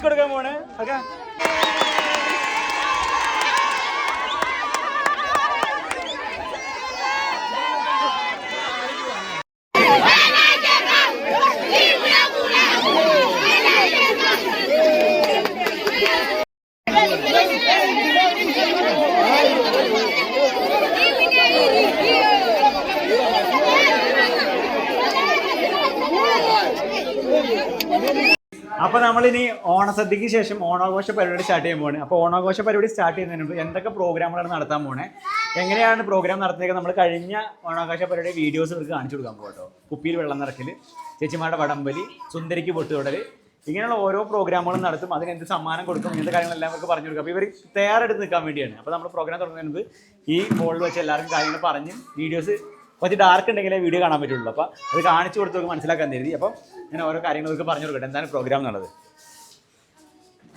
Mask കൊടുക്കാൻ പോണ്? Okay അപ്പൊ നമ്മളിനി ഓണസദ്യക്ക് ശേഷം ഓണാഘോഷ പരിപാടി സ്റ്റാർട്ട് ചെയ്യാൻ പോവാണ്. അപ്പോൾ ഓണാഘോഷ പരിപാടി സ്റ്റാർട്ട് ചെയ്യുന്നതിന് മുമ്പ് എന്തൊക്കെ പ്രോഗ്രാമുകളാണ് നടത്താൻ പോണേ? എങ്ങനെയാണ് പ്രോഗ്രാം നടത്തിയത് നമ്മൾ കഴിഞ്ഞ ഓണാഘോഷ പരിപാടി വീഡിയോസ് ഇവർക്ക് കാണിച്ചു കൊടുക്കാൻ പോകട്ടോ കുപ്പിയിൽ വെള്ളം നിറക്കൽ ചേച്ചിമാരുടെ വടംവലി സുന്ദരിക്ക് പൊട്ടുതൊടൽ ഇങ്ങനെയുള്ള ഓരോ പ്രോഗ്രാമുകളും നടത്തും. അതിന് എന്ത് സമ്മാനം കൊടുക്കും? ഇങ്ങനത്തെ കാര്യങ്ങളെല്ലാം അവർക്ക് പറഞ്ഞു കൊടുക്കും. അപ്പോൾ ഇവർ തയ്യാറെടുത്ത് നിൽക്കാൻ വേണ്ടിയാണ്. അപ്പോൾ നമ്മൾ പ്രോഗ്രാം തുടങ്ങുന്നതിന് മുമ്പ് ഈ ഹോളിൽ വെച്ച് എല്ലാവർക്കും കാര്യങ്ങൾ പറഞ്ഞ് വീഡിയോസ് കുറച്ച് ഡാർക്ക് ഉണ്ടെങ്കിലേ വീഡിയോ കാണാൻ പറ്റുള്ളൂ അപ്പോൾ അത് കാണിച്ചു കൊടുത്തവർക്ക് മനസ്സിലാക്കാൻ തരുതി അപ്പം ഞാൻ ഓരോ കാര്യങ്ങൾ അവർക്ക് പറഞ്ഞു കൊടുക്കട്ടെ എന്താണ് പ്രോഗ്രാം എന്നുള്ളത്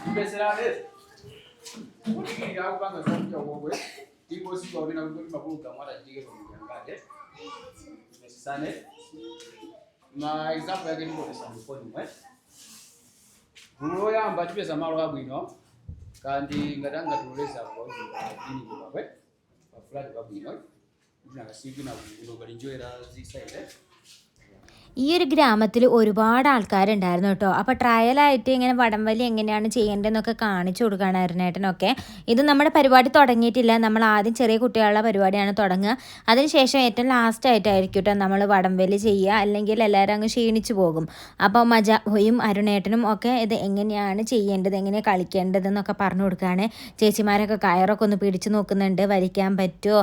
Especialmente, ya cuando son yo voy, tipo si yo vino a mabuka mara jige kwa mkangate. Sane. Ma example ya kini kwa samu kwa nyumwe. Bulo ya ambacho pesa malo habu ino. Kandi ngadanga tulesa kwa dini kwa kwe. Kwa nasiga navuga injoyera z'isaire ഈ ഒരു ഗ്രാമത്തിൽ ഒരുപാട് ആൾക്കാരുണ്ടായിരുന്നു കേട്ടോ. അപ്പോൾ ട്രയലായിട്ട് ഇങ്ങനെ വടംവലി എങ്ങനെയാണ് ചെയ്യേണ്ടതെന്നൊക്കെ കാണിച്ചു കൊടുക്കുകയാണ് അരുണേട്ടനൊക്കെ. ഇത് നമ്മുടെ പരിപാടി തുടങ്ങിയിട്ടില്ല. നമ്മൾ ആദ്യം ചെറിയ കുട്ടികളുടെ പരിപാടിയാണ് തുടങ്ങുക. അതിനുശേഷം ഏറ്റവും ലാസ്റ്റ് ആയിട്ടായിരിക്കും കേട്ടോ നമ്മൾ വടംവലി ചെയ്യുക. അല്ലെങ്കിൽ എല്ലാവരും അങ്ങ് ക്ഷീണിച്ചു പോകും. അപ്പോൾ മജാഹോയും അരുണേട്ടനും ഒക്കെ ഇത് എങ്ങനെയാണ് ചെയ്യേണ്ടത്? എങ്ങനെയാണ് കളിക്കേണ്ടത് എന്നൊക്കെ പറഞ്ഞു കൊടുക്കുകയാണ്. ചേച്ചിമാരൊക്കെ കയറൊക്കെ ഒന്ന് പിടിച്ചു നോക്കുന്നുണ്ട്. വലിക്കാൻ പറ്റുമോ?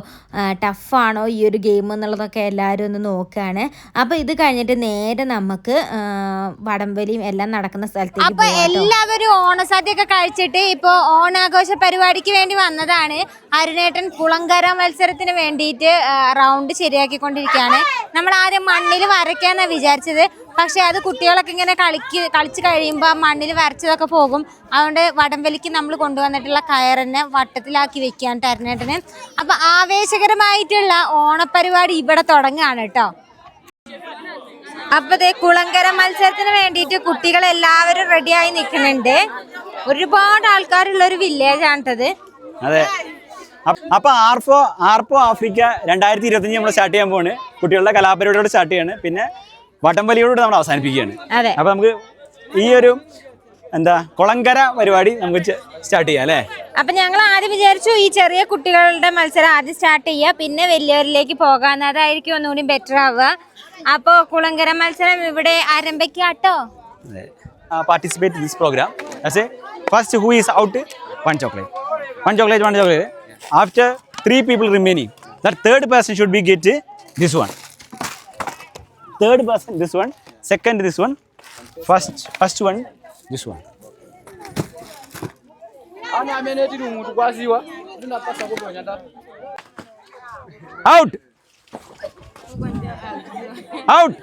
ടഫാണോ ഈ ഒരു ഗെയിം എന്നുള്ളതൊക്കെ എല്ലാവരും ഒന്ന് നോക്കുകയാണ്. അപ്പോൾ ഇത് കഴിഞ്ഞിട്ട് നേരെ നമുക്ക് വടംവലിയും എല്ലാം നടക്കുന്ന സ്ഥലത്തേക്ക് അപ്പൊ എല്ലാവരും ഓണസദ്യ ഒക്കെ കഴിച്ചിട്ട് ഇപ്പൊ ഓണാഘോഷ പരിപാടിക്ക് വേണ്ടി വന്നതാണ്. അരുണേട്ടൻ കുളങ്കര മത്സരത്തിന് വേണ്ടിയിട്ട് റൗണ്ട് ശരിയാക്കിക്കൊണ്ടിരിക്കുകയാണ്. നമ്മൾ ആദ്യം മണ്ണിൽ വരയ്ക്കാന്നാ വിചാരിച്ചത്. പക്ഷെ അത് കുട്ടികളൊക്കെ ഇങ്ങനെ കളിക്ക് കളിച്ച് കഴിയുമ്പോൾ ആ മണ്ണിൽ വരച്ചതൊക്കെ പോകും. അതുകൊണ്ട് വടംവലിക്ക് നമ്മൾ കൊണ്ടുവന്നിട്ടുള്ള കയറിനെ വട്ടത്തിലാക്കി വെക്കുകയാണ് തരണേട്ടന് അപ്പൊ ആവേശകരമായിട്ടുള്ള ഓണപ്പരിപാടി ഇവിടെ തുടങ്ങുകയാണ് കേട്ടോ. അപ്പൊ ദേ കുളങ്കര മത്സരത്തിന് വേണ്ടിയിട്ട് കുട്ടികൾ എല്ലാവരും റെഡിയായി നിൽക്കുന്നുണ്ട്. ഒരുപാട് ആൾക്കാരുള്ള ഒരു വില്ലേജ് ആണിട്ടത്. അതെ. അപ്പ- ആർഫോ ആർഫോ ആഫ്രിക്ക രണ്ടായിരത്തി ഇരുപത്തഞ്ച് നമ്മൾ സ്റ്റാർട്ട് ചെയ്യാൻ പോണ് കുട്ടികളുടെ കലാപരിപാടിയോട് സ്റ്റാർട്ട് ചെയ്യാണ്. പിന്നെ വടംവലിയോട് നമ്മൾ അവസാനിപ്പിക്കുകയാണ്. അപ്പൊ നമുക്ക് ഈ ഒരു എന്താ കുളങ്കര പരിപാടി നമുക്ക് സ്റ്റാർട്ട് ചെയ്യാം അല്ലേ? അപ്പൊ ഞങ്ങൾ ആദ്യം വിചാരിച്ചു ഈ ചെറിയ കുട്ടികളുടെ മത്സരം ആദ്യം സ്റ്റാർട്ട് ചെയ്യുക. പിന്നെ വലിയവരിലേക്ക് പോകാൻ അതായിരിക്കും ഒന്നുകൂടി ബെറ്റർ ആവുക. അപ്പോ കുളങ്കര മത്സരം ഇവിടെ ആരംഭിക്കാട്ടോ participate in this program. I say, first who is out, one chocolate. One chocolate, one chocolate. After three people remaining, that third person should be get this one. Third person, this one. Second, this one. First, first one, this one. Come,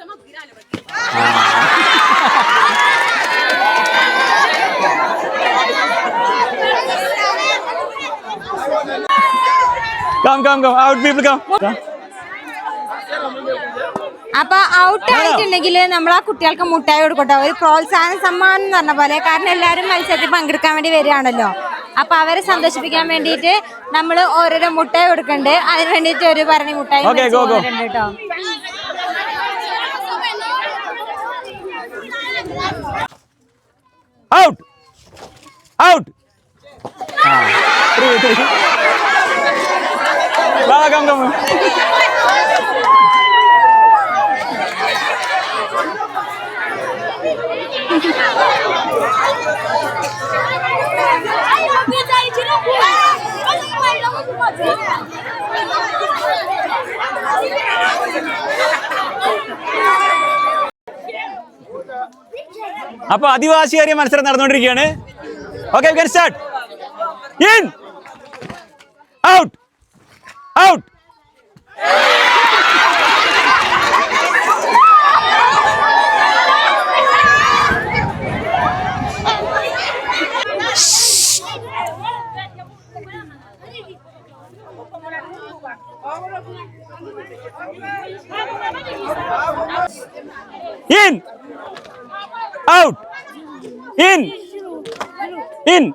come come come out people come അപ്പൊ out ആയിട്ടുണ്ടെങ്കിൽ നമ്മൾ ആ കുട്ടികൾക്ക് മുട്ടായി കൊടുക്കട്ടെ. ഒരു പ്രോത്സാഹന സമ്മാനം എന്ന് പറഞ്ഞ പോലെ. കാരണം എല്ലാവരും മത്സരത്തിൽ പങ്കെടുക്കാൻ വേണ്ടി വരികയാണല്ലോ. അപ്പൊ അവരെ സന്തോഷിപ്പിക്കാൻ വേണ്ടിയിട്ട് നമ്മൾ ഓരോരോ മുട്ടായി കൊടുക്കണ്ട്. അതിന് വേണ്ടിയിട്ട് ഒരു പറഞ്ഞ മുട്ടായി കേട്ടോ. आउट आउट हाँ गम गम അപ്പൊ ആദിവാസികാരിയ മത്സരം നടന്നുകൊണ്ടിരിക്കുകയാണ്. Okay can start in out out in. Out. In. In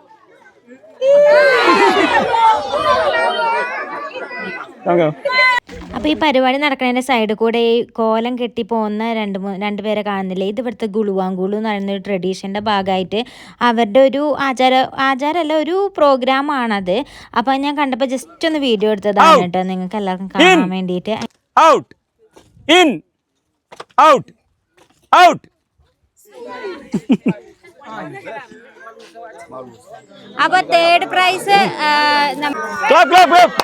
അപ്പൊ അപ്പോൾ ഈ പരിപാടി നടക്കുന്നതിന്റെ സൈഡിൽ കൂടെ ഈ കോലം കെട്ടി പോകുന്ന രണ്ട് രണ്ടുപേരെ രണ്ട് പേരെ കാണുന്നില്ലേ? ഇത് ഇവിടുത്തെ ഗുളുവാങ്കുളു എന്ന് പറയുന്ന ഒരു ട്രഡീഷന്റെ ഭാഗമായിട്ട് അവരുടെ ഒരു ആചാര ആചാരമല്ല ഒരു പ്രോഗ്രാമാണത് അപ്പോൾ ഞാൻ കണ്ടപ്പോൾ ജസ്റ്റ് ഒന്ന് വീഡിയോ എടുത്തതാണ് കേട്ടോ. നിങ്ങൾക്ക് എല്ലാവർക്കും കാണാൻ വേണ്ടിയിട്ട്. ഔട്ട് ഇൻ ഔട്ട് ഔട്ട് അപ്പൊ third prize clap clap clap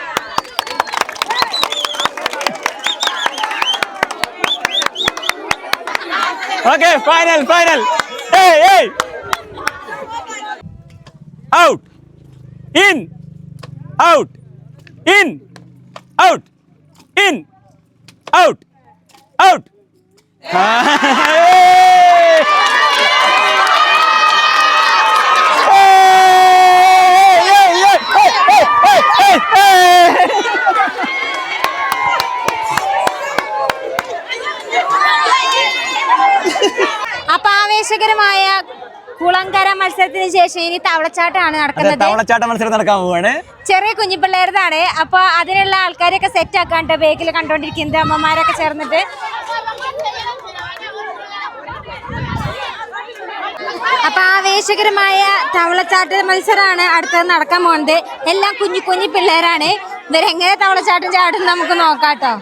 okay final final hey hey out in out in out in out out അപ്പൊ ആവേശകരമായ കുളങ്കര മത്സരത്തിന് ശേഷം ഇനി തവളച്ചാട്ടമാണ് നടക്കുന്നത്. തവളച്ചാട്ട മത്സരം നടക്കാൻ പോവാണ്. ചെറിയ കുഞ്ഞിപ്പിള്ളേരുതാണ്. അപ്പൊ അതിനുള്ള ആൾക്കാരെയൊക്കെ സെറ്റ് ആക്കാണ്ട് ബേക്കിൽ കണ്ടോണ്ടിരിക്കുന്നത് അമ്മമാരൊക്കെ ചേർന്നിട്ട്. അപ്പൊ ആവേശകരമായ തവളച്ചാട്ട മത്സരമാണ് അടുത്തത് നടക്കാൻ പോകുന്നത് എല്ലാം കുഞ്ഞു കുഞ്ഞു പിള്ളേരാണ്. ഇവരെങ്ങനെ തവളച്ചാട്ടം ചാടും നമുക്ക് നോക്കാട്ടോ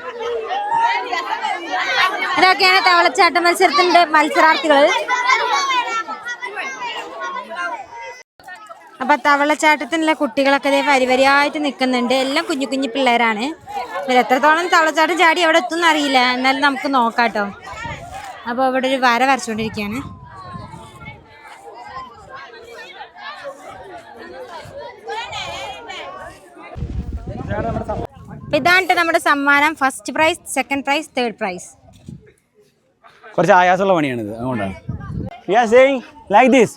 ഇതൊക്കെയാണ് തവളച്ചാട്ട മത്സരത്തിന്റെ മത്സരാർത്ഥികൾ അപ്പൊ തവളച്ചാട്ടത്തിനുള്ള കുട്ടികളൊക്കെ ഇതേ വരിവരിയായിട്ട് നിൽക്കുന്നുണ്ട് എല്ലാം കുഞ്ഞു കുഞ്ഞു പിള്ളേരാണ്. ഇവർ എത്രത്തോളം തവളച്ചാട്ടം ചാടി എവിടെ എത്തും അറിയില്ല. എന്നാലും നമുക്ക് നോക്കാട്ടോ. അപ്പോൾ അവിടെ ഒരു വര വരച്ചുകൊണ്ടിരിക്കുകയാണ് അപ്പൊ ഇതാണ് നമ്മുടെ സമ്മാനം. First prize second prize third prize കുറച്ച് ആയാസമുള്ള പണിയാണിത്. അതുകൊണ്ടാണ്. ലൈക്ക് ദിസ്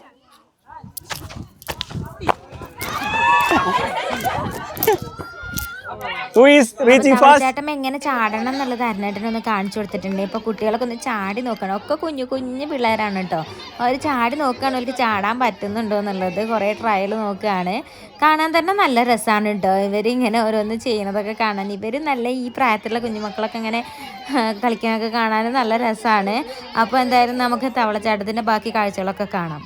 ചേട്ടൻ എങ്ങനെ ചാടണം എന്നുള്ളത് അരുണേട്ടനൊന്ന് കാണിച്ചു കൊടുത്തിട്ടുണ്ട്. ഇപ്പൊ കുട്ടികളൊക്കെ ഒന്ന് ചാടി നോക്കണം. ഒക്കെ കുഞ്ഞു കുഞ്ഞു പിള്ളേരാണ് കേട്ടോ അവർ ചാടി നോക്കുകയാണ്. അവർക്ക് ചാടാൻ പറ്റുന്നുണ്ടോ എന്നുള്ളത് കുറെ ട്രയൽ നോക്കുകയാണ്. കാണാൻ തന്നെ നല്ല രസമാണ് കേട്ടോ ഇവരിങ്ങനെ ഓരോന്ന് ചെയ്യണതൊക്കെ കാണാൻ. ഇവർ നല്ല ഈ പ്രായത്തിലുള്ള കുഞ്ഞുമക്കളൊക്കെ ഇങ്ങനെ കളിക്കാനൊക്കെ കാണാൻ നല്ല രസമാണ് അപ്പോൾ എന്തായാലും നമുക്ക് തവളച്ചാട്ടത്തിന്റെ ബാക്കി കാഴ്ചകളൊക്കെ കാണാം.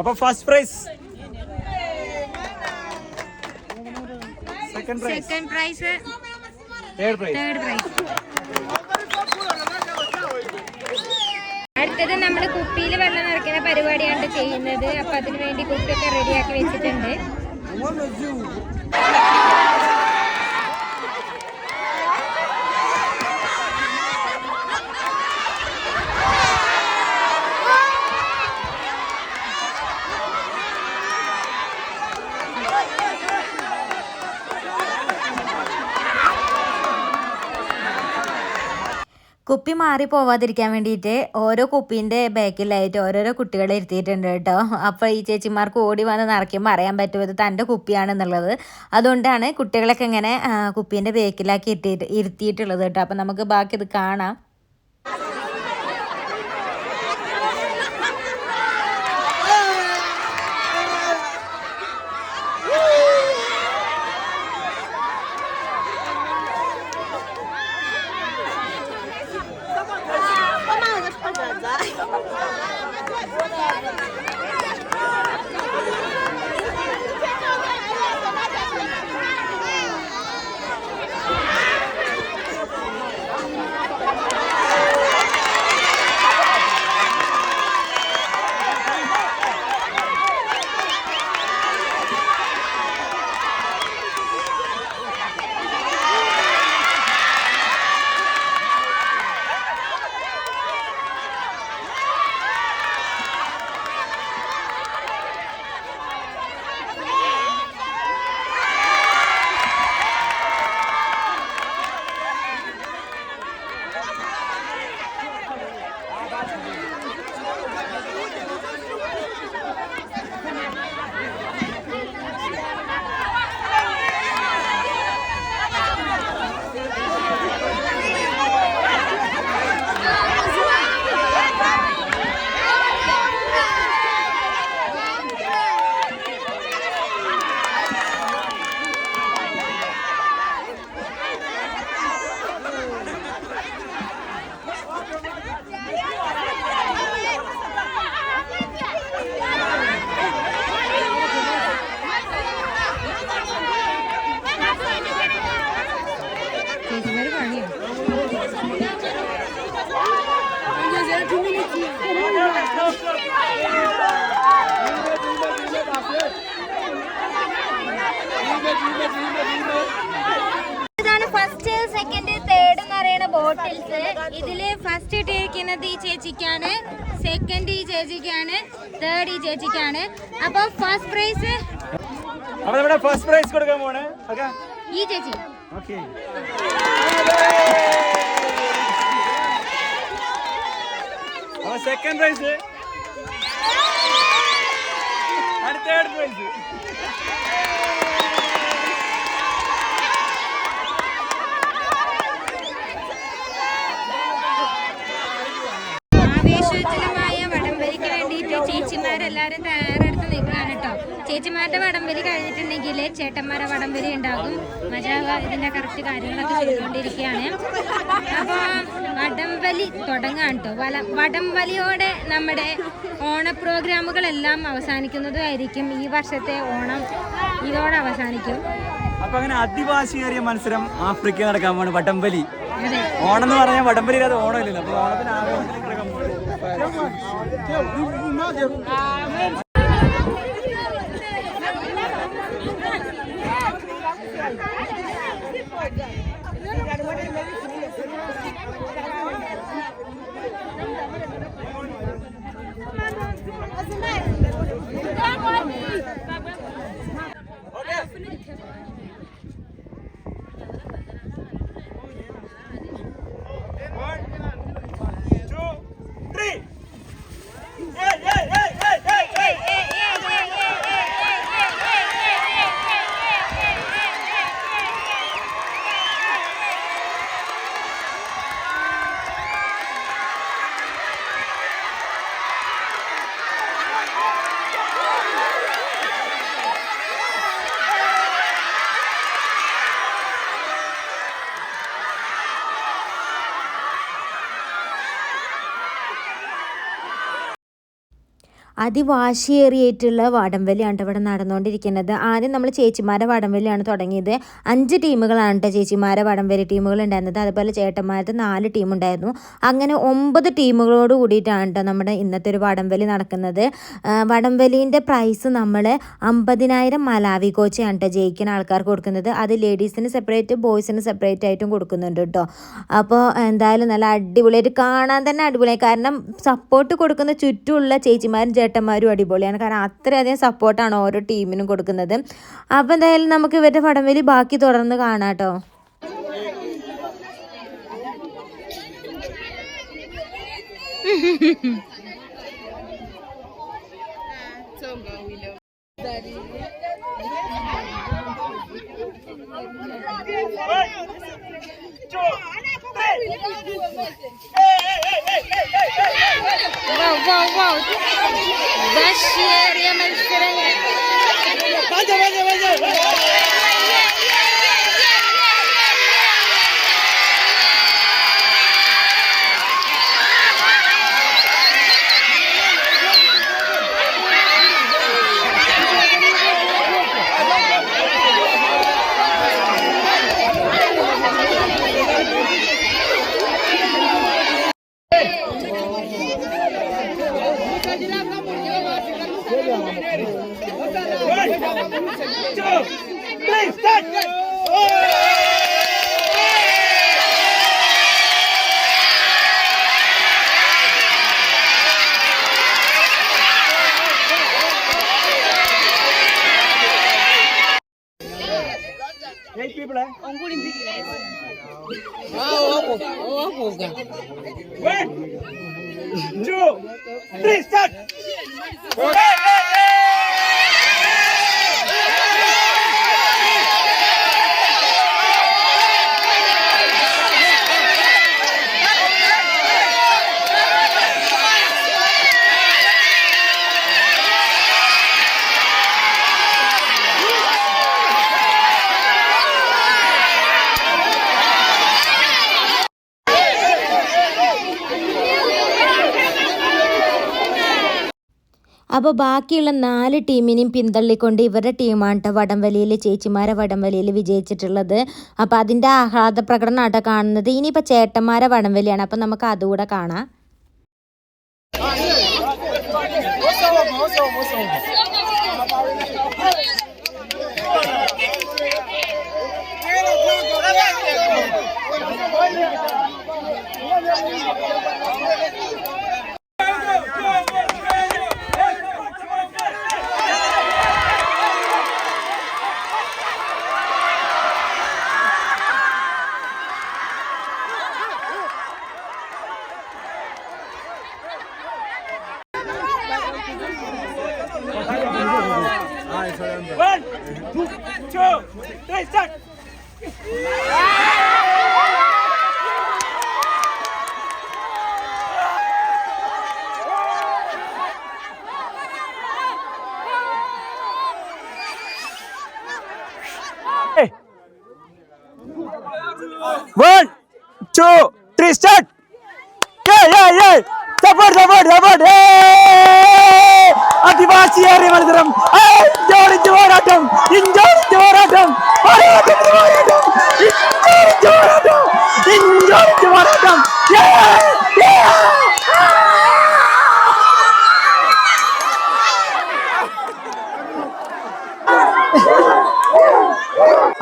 അപ്പൊ first prize second prize second prize third prize third prize അടുത്തത് നമ്മൾ കുപ്പിയിൽ വെള്ളം നിറയ്ക്കുന്ന പരിപാടിയാണ് ചെയ്യുന്നത്. അപ്പൊ അതിനു വേണ്ടി കുപ്പിയൊക്കെ റെഡിയാക്കി വെച്ചിട്ടുണ്ട്. മാറി പോവാതിരിക്കാൻ വേണ്ടിയിട്ട് ഓരോ കുപ്പീന്റെ ബാക്കിലായിട്ട് ഓരോരോ കുട്ടികളെ ഇരുത്തിയിട്ടുണ്ട് കേട്ടോ. അപ്പോൾ ഈ ചേച്ചിമാർക്ക് ഓടി വന്ന് നിറയ്ക്കുമ്പോൾ അറിയാൻ പറ്റും ഇത് തന്റെ കുപ്പിയാണെന്നുള്ളത്. അതുകൊണ്ടാണ് കുട്ടികളൊക്കെ ഇങ്ങനെ കുപ്പീന്റെ ബാക്കിലാക്കി ഇട്ടിട്ട് ഇരുത്തിയിട്ടുള്ളത് കേട്ടോ. അപ്പോൾ നമുക്ക് ബാക്കി ഇത് കാണാം. ഇതാണ് ഫസ്റ്റ് സെക്കൻഡ് തേർഡ് എന്ന് പറയുന്ന ബോട്ടിൽസ് ഇതിൽ ഫസ്റ്റ് ഇട്ടിരിക്കുന്നത് ഈ ചേച്ചിക്കാണ് സെക്കൻഡ് ഈ ചേച്ചിക്കാണ് തേർഡ് ഈ ചേച്ചിക്കാണ്. അപ്പൊ ഫസ്റ്റ് പ്രൈസ് അപ്പൊ നമ്മുടെ ഫസ്റ്റ് പ്രൈസ് കൊടുക്കാൻ പോണ് ഈ ചേച്ചി. ഓക്കെ. സെക്കൻഡ് പ്രൈസ് അടുത്ത വേണ്ടിയിട്ട് ചേച്ചിമാരെല്ലാരും തയ്യാറെടുത്ത് നിൽക്കുകയാണ് കേട്ടോ. ചേച്ചിമാരുടെ വടംവലി കഴിഞ്ഞിട്ടുണ്ടെങ്കിൽ ചേട്ടന്മാരുടെ വടംവലി ഉണ്ടാകും. മജാവ ഇതിന്റെ കറക്റ്റ് കാര്യങ്ങളൊക്കെ ചെയ്തുകൊണ്ടിരിക്കുകയാണ്. അപ്പോൾ വടംവലി തുടങ്ങാണ് കേട്ടോ. വല വടംവലിയോടെ നമ്മുടെ ഓണ പ്രോഗ്രാമുകളെല്ലാം അവസാനിക്കുന്നതുമായിരിക്കും ഈ വർഷത്തെ ഓണം. ഇതോടെ അവസാനിക്കും. അപ്പൊ അങ്ങനെ അധിവാസിയേറിയ മത്സരം ആഫ്രിക്ക നടക്കാൻ പോണ് വടംവലി. ഓണം എന്ന് പറഞ്ഞാൽ വടംവലി അത് ഓണം ഇല്ലല്ലോ അപ്പൊ ഓണത്തിന് ആവേശത്തിന് അതിവാശിയേറിയിട്ടുള്ള വടംവലിയാണ് ഇവിടെ നടന്നുകൊണ്ടിരിക്കുന്നത്. ആദ്യം നമ്മൾ ചേച്ചിമാരുടെ വടംവലിയാണ് തുടങ്ങിയത്. അഞ്ച് ടീമുകളാണ് കേട്ടോ ചേച്ചിമാരെ വടംവലി ടീമുകൾ ഉണ്ടായിരുന്നത്. അതുപോലെ ചേട്ടന്മാരുടെ നാല് ടീം ഉണ്ടായിരുന്നു. അങ്ങനെ ഒമ്പത് ടീമുകളോട് കൂടിയിട്ടാണ് കേട്ടോ നമ്മുടെ ഇന്നത്തെ ഒരു വടംവലി നടക്കുന്നത്. വടംവലീന്റെ പ്രൈസ് നമ്മൾ അമ്പതിനായിരം മലാവി കോച്ചയാണ് കേട്ടോ ജയിക്കുന്ന ആൾക്കാർക്ക് കൊടുക്കുന്നത്. അത് ലേഡീസിന് സെപ്പറേറ്റ് ബോയ്സിന് സെപ്പറേറ്റ് ആയിട്ടും കൊടുക്കുന്നുണ്ട് കേട്ടോ അപ്പോൾ എന്തായാലും നല്ല അടിപൊളിയായിട്ട് കാണാൻ തന്നെ അടിപൊളിയായി. കാരണം സപ്പോർട്ട് കൊടുക്കുന്ന ചുറ്റുമുള്ള ചേച്ചിമാരും ചേട്ടന്മാരും അടിപൊളിയാണ് കാരണം അത്രയധികം സപ്പോർട്ടാണ് ഓരോ ടീമിനും കൊടുക്കുന്നത് അപ്പോൾ എന്തായാലും നമുക്ക് ഇവരുടെ പടംവലി ബാക്കി തുടർന്ന് കാണാം കേട്ടോ Wow, wow, wow. Baş yere അപ്പോൾ ബാക്കിയുള്ള നാല് ടീമിനെയും പിന്തള്ളിക്കൊണ്ട് ഇവരുടെ ടീമാണ് വടംവലിയിൽ ചേച്ചിമാരെ വടംവലിയിൽ വിജയിച്ചിട്ടുള്ളത്. അപ്പോൾ അതിന്റെ ആഹ്ലാദ പ്രകടനം കേട്ടോ കാണുന്നത്. ഇനിയിപ്പോൾ ചേട്ടന്മാരെ വടംവലിയാണ്. അപ്പോൾ നമുക്ക് അതുകൂടെ കാണാം. One, two, three, start. One, two, three, start. Yeah, yeah, yeah. Support support support അതിവാസിയേറിയ മത്സരം. പോരാട്ടം. ഇഞ്ചോടിഞ്ച് പോരാട്ടം. പോരാട്ടം ഇഞ്ചോടിഞ്ച് പോരാട്ടം ഇഞ്ചോടിഞ്ച് പോരാട്ടം Yeah! Yeah!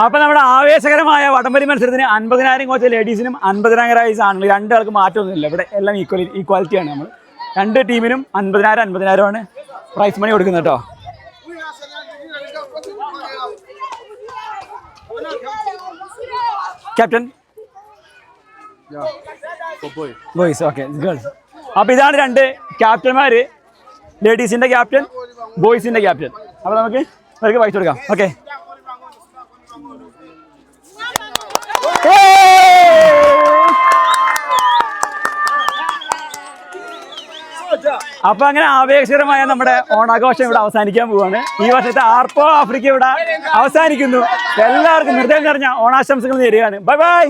അപ്പൊ നമ്മുടെ ആവേശകരമായ വടംവലി മത്സരത്തിന് അൻപതിനായിരം കോച്ച് ലേഡീസിനും അൻപതിനായിരം ആണുങ്ങൾ രണ്ടാൾക്ക് മാറ്റമൊന്നുമില്ല. ഇവിടെ എല്ലാം ഈക്വലി ഈക്വാലിറ്റിയാണ് നമ്മൾ രണ്ട് ടീമിനും അൻപതിനായിരം അൻപതിനായിരമാണ് പ്രൈസ് മണി കൊടുക്കുന്നത് കേട്ടോ. ക്യാപ്റ്റൻ ബോയ്സ് ഓക്കെ ഗേൾസ് അപ്പൊ ഇതാണ് രണ്ട് ക്യാപ്റ്റന്മാർ ലേഡീസിന്റെ ക്യാപ്റ്റൻ ബോയ്സിന്റെ ക്യാപ്റ്റൻ അപ്പോൾ നമുക്ക് അവർക്ക് പൈസ കൊടുക്കാം. ഓക്കെ അപ്പൊ അങ്ങനെ ആവേശകരമായ നമ്മുടെ ഓണാഘോഷം ഇവിടെ അവസാനിക്കാൻ പോവാണ്. ഈ വർഷത്തെ ആർപ്പോ ആഫ്രിക്ക ഇവിടെ അവസാനിക്കുന്നു. എല്ലാവർക്കും നിർദ്ദേശം നിറഞ്ഞ ഓണാശംസകൾ നേരുകയാണ്. Bye bye